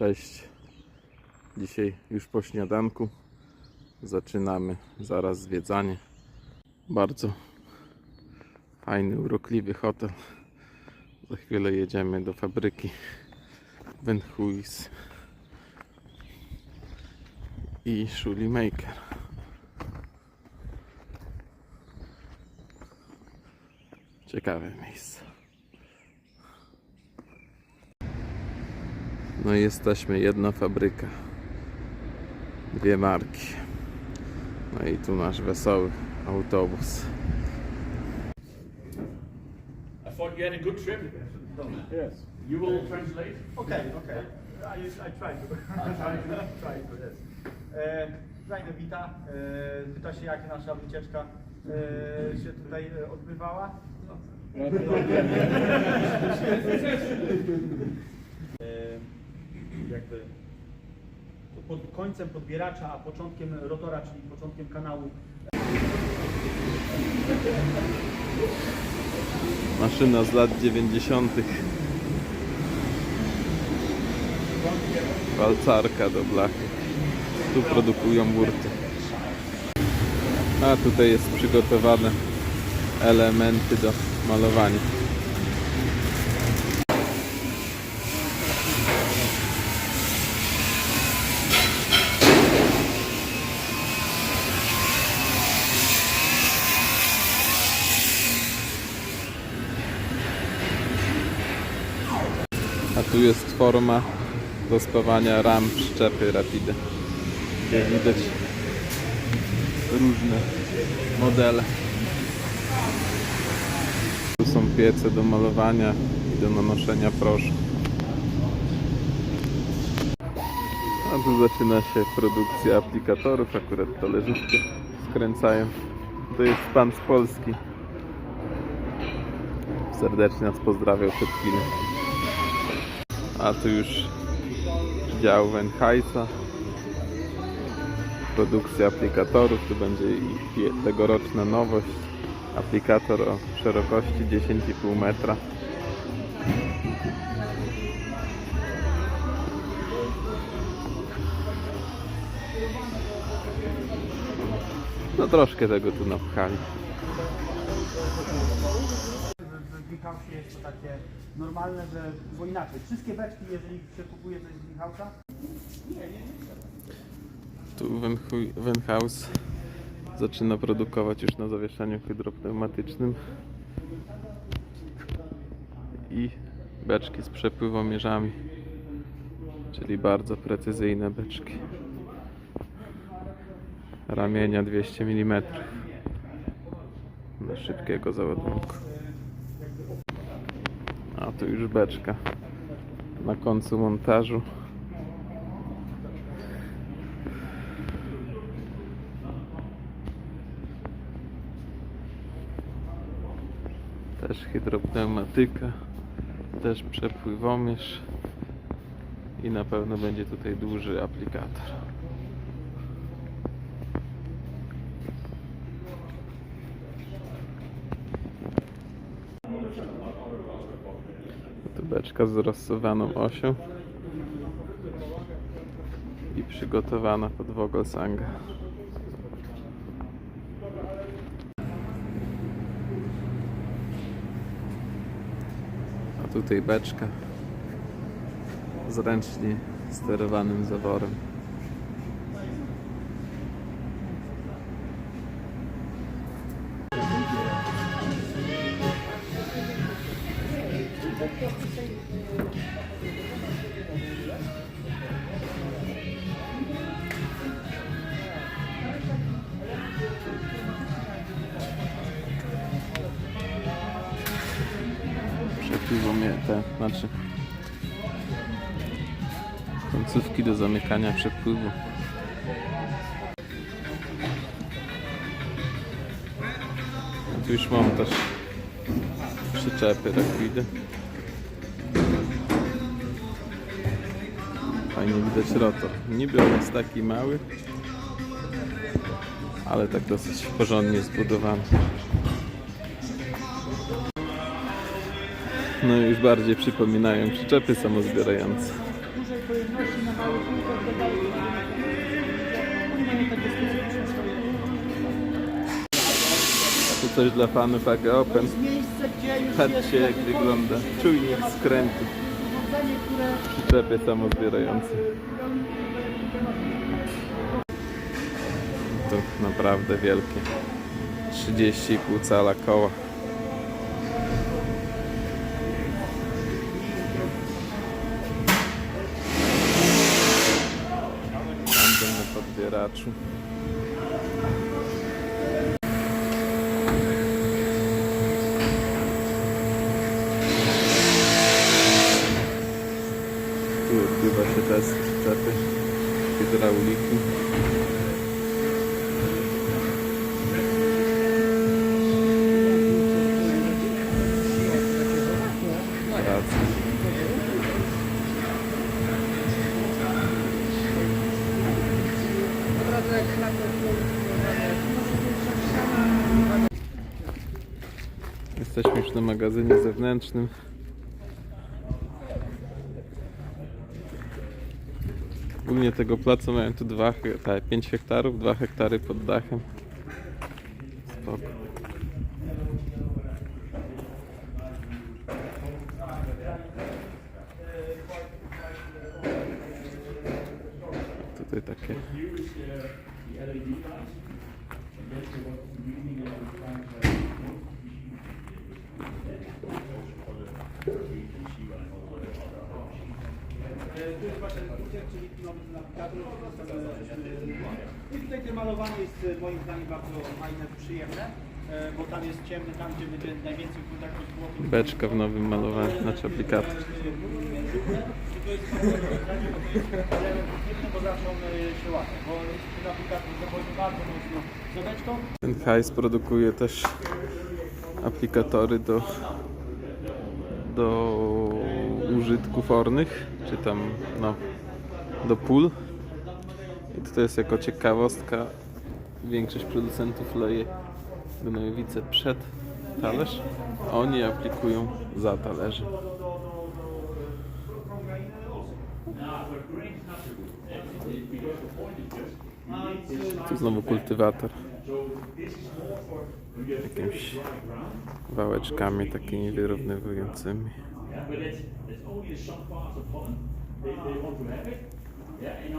Cześć. Dzisiaj już po śniadanku. Zaczynamy zaraz zwiedzanie. Bardzo fajny, urokliwy hotel. Za chwilę jedziemy do fabryki Benhuis i Shuli Maker. Ciekawe miejsce. No i jesteśmy, jedna fabryka, dwie marki. No i tu nasz wesoły autobus. I thought you had a good trip. Yes. You will translate? Okay, okay. I, I try to. I try to, try to yes. E, Znajdę wita. E, pyta się, jak nasza wycieczka e, się tutaj e, odbywała. e, jakby pod końcem podbieracza, a początkiem rotora, czyli początkiem kanału Maszyna z lat 90. Walcarka do blachy. Tu produkują burty. A tutaj jest przygotowane elementy do malowania. Tu jest forma do spawania ram przyczepy Rapide. Jak widać różne modele. Tu są piece do malowania i do nanoszenia proszku. A tu zaczyna się produkcja aplikatorów, akurat talerzówkę skręcają. To jest pan z Polski. Serdecznie nas pozdrawiał przed chwilą. A tu już dział Weinheisa. Produkcja aplikatorów. Tu będzie ich tegoroczna nowość. Aplikator o szerokości 10,5 metra. No troszkę tego tu napchali. Greenhouse'ie jest to takie normalne, że bo inaczej. Wszystkie beczki, jeżeli się kupuje coś z Greenhouse'a, Tu Wenhu- Wenhaus zaczyna produkować już na zawieszeniu hydropneumatycznym i beczki z przepływomierzami, czyli bardzo precyzyjne beczki. Ramienia 200 mm dla szybkiego załadunku. A tu już beczka na końcu montażu. Też hydropneumatyka, też przepływomierz i na pewno będzie tutaj duży aplikator. Beczka z rozsuwaną osią i przygotowana pod Vogelsanga. A tutaj beczka z ręcznie sterowanym zaworem. Przepływomie te, znaczy końcówki do zamykania przepływu. A tu już montaż przyczepy Rapidy. Fajnie widać rotor. Niby on jest taki mały, ale tak dosyć porządnie zbudowany. No już bardziej przypominają przyczepy samozbierające. Tu coś dla fanów AG Open. Patrzcie jak wygląda. Czujnik skrętu. przyczepie samozbierający. To naprawdę wielkie. 30,5 cala koła. Podbieraczu. Tu odbywa się test przyczepy hydrauliki. Jesteśmy już na magazynie zewnętrznym. Ogólnie tego placu mają tu 2, tak, 5 hektarów, 2 hektary pod dachem. Spoko. Tutaj takie Tu jest wasza dyskusja, czyli nowy nawigator. I tutaj to malowanie jest e, moim zdaniem bardzo fajne, przyjemne, e, bo tam jest ciemne, tam gdzie będzie najwięcej kontaktu z błotem. beczka w nowym malowaniu, znaczy aplikator. I to jest bo to zawsze on e, się łapie, bo ten aplikator zachodzi bardzo mocno beczką. Ten hajs produkuje też aplikatory do, do użytków ornych, czy tam no, do pól. I tutaj jest jako ciekawostka, większość producentów leje gnojowice przed talerz, a oni aplikują za talerze. Tu znowu kultywator. Jakimiś wałeczkami takimi wyrównywującymi. Yeah.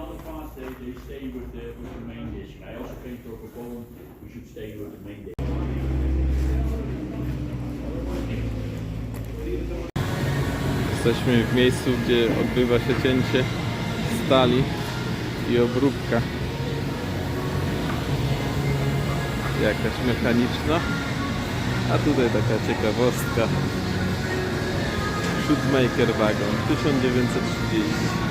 Jesteśmy w miejscu, gdzie odbywa się cięcie stali i obróbka. Jakaś mechaniczna. A tutaj taka ciekawostka. Shootmaker Wagon 1930.